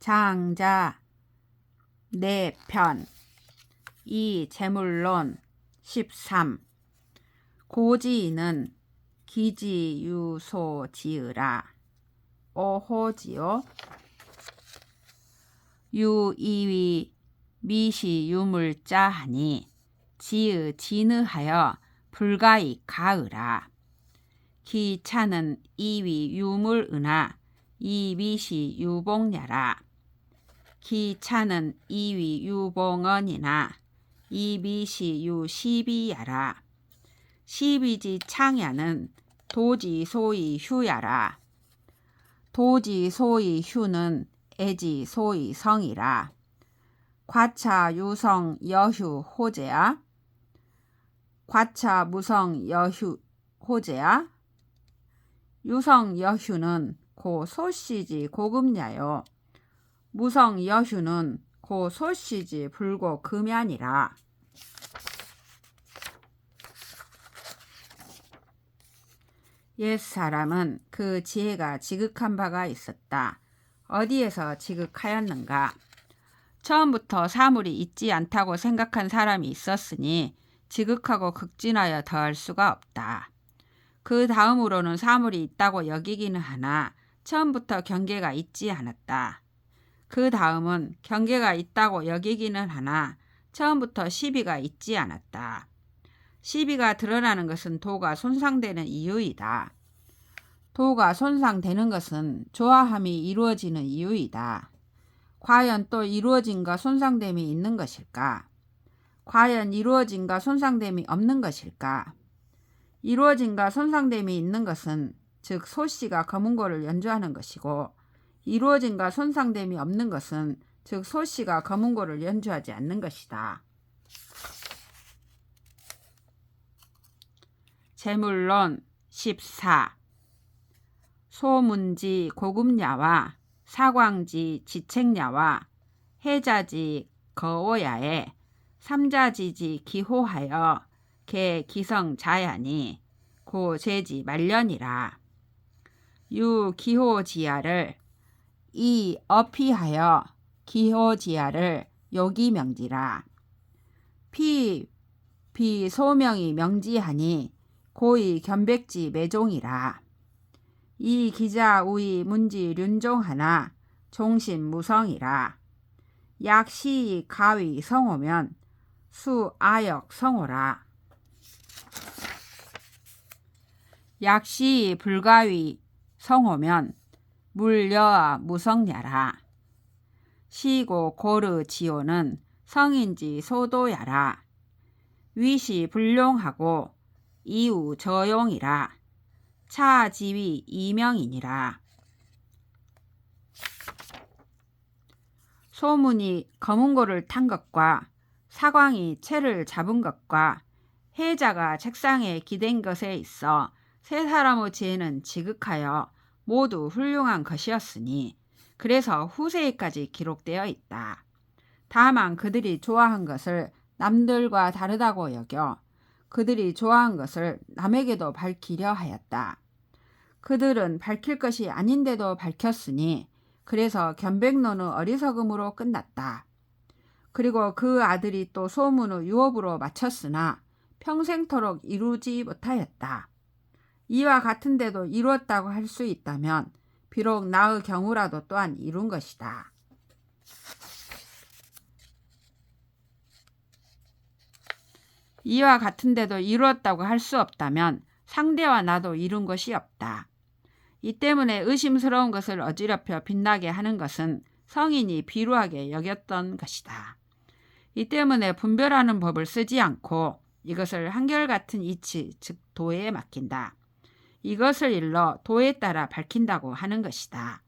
장자 내 편 이 재물론 13 고지는 기지유소 지으라. 오호지요? 유이위 미시 유물자 하니 지으 진으하여 불가이 가으라. 기차는 이위 유물으나 이미시 유봉야라 기차는 이위 유봉언이나 이미시 유 시비야라. 시비지 창야는 도지 소이 휴야라. 도지 소이 휴는 애지 소이 성이라. 과차 유성 여휴 호재야. 과차 무성 여휴 호재야. 유성 여휴는 고 소시지 고금야요 무성 여휴는 고 소시지 불고 금야니라 옛 사람은 그 지혜가 지극한 바가 있었다. 어디에서 지극하였는가? 처음부터 사물이 있지 않다고 생각한 사람이 있었으니 지극하고 극진하여 더할 수가 없다. 그 다음으로는 사물이 있다고 여기기는 하나 처음부터 경계가 있지 않았다. 그 다음은 경계가 있다고 여기기는 하나 처음부터 시비가 있지 않았다. 시비가 드러나는 것은 도가 손상되는 이유이다. 도가 손상되는 것은 조화함이 이루어지는 이유이다. 과연 또 이루어짐과 손상됨이 있는 것일까? 과연 이루어짐과 손상됨이 없는 것일까? 이루어짐과 손상됨이 있는 것은 즉 소씨가 검은고를 연주하는 것이고 이루어짐과 손상됨이 없는 것은 즉 소씨가 검은고를 연주하지 않는 것이다. 재물론 14 소문지 고금야와 사광지 지책야와 해자지 거오야에 삼자지지 기호하여 개 기성 자야니 고제지 말년이라 유 기호지야를 이 어피하여 기호지야를 요기 명지라. 피 비소명이 명지하니 고의 견백지 매종이라. 이 기자 우이 문지 륜종하나 종신 무성이라. 약시 가위 성오면 수 아역 성오라. 약시 불가위 성오면 물여아 무성야라. 시고 고르 지오는 성인지 소도야라. 위시 불용하고 이우 저용이라. 차지위 이명이니라. 소문이 검은고를 탄 것과 사광이 채를 잡은 것과 해자가 책상에 기댄 것에 있어 세 사람의 지혜는 지극하여 모두 훌륭한 것이었으니 그래서 후세에까지 기록되어 있다. 다만 그들이 좋아한 것을 남들과 다르다고 여겨 그들이 좋아한 것을 남에게도 밝히려 하였다. 그들은 밝힐 것이 아닌데도 밝혔으니 그래서 견백론의 어리석음으로 끝났다. 그리고 그 아들이 또 소문의 유업으로 마쳤으나 평생토록 이루지 못하였다. 이와 같은데도 이루었다고 할 수 있다면 비록 나의 경우라도 또한 이룬 것이다. 이와 같은데도 이루었다고 할 수 없다면 상대와 나도 이룬 것이 없다. 이 때문에 의심스러운 것을 어지럽혀 빛나게 하는 것은 성인이 비루하게 여겼던 것이다. 이 때문에 분별하는 법을 쓰지 않고 이것을 한결같은 이치, 즉 도에 맡긴다. 이것을 일러 도에 따라 밝힌다고 하는 것이다.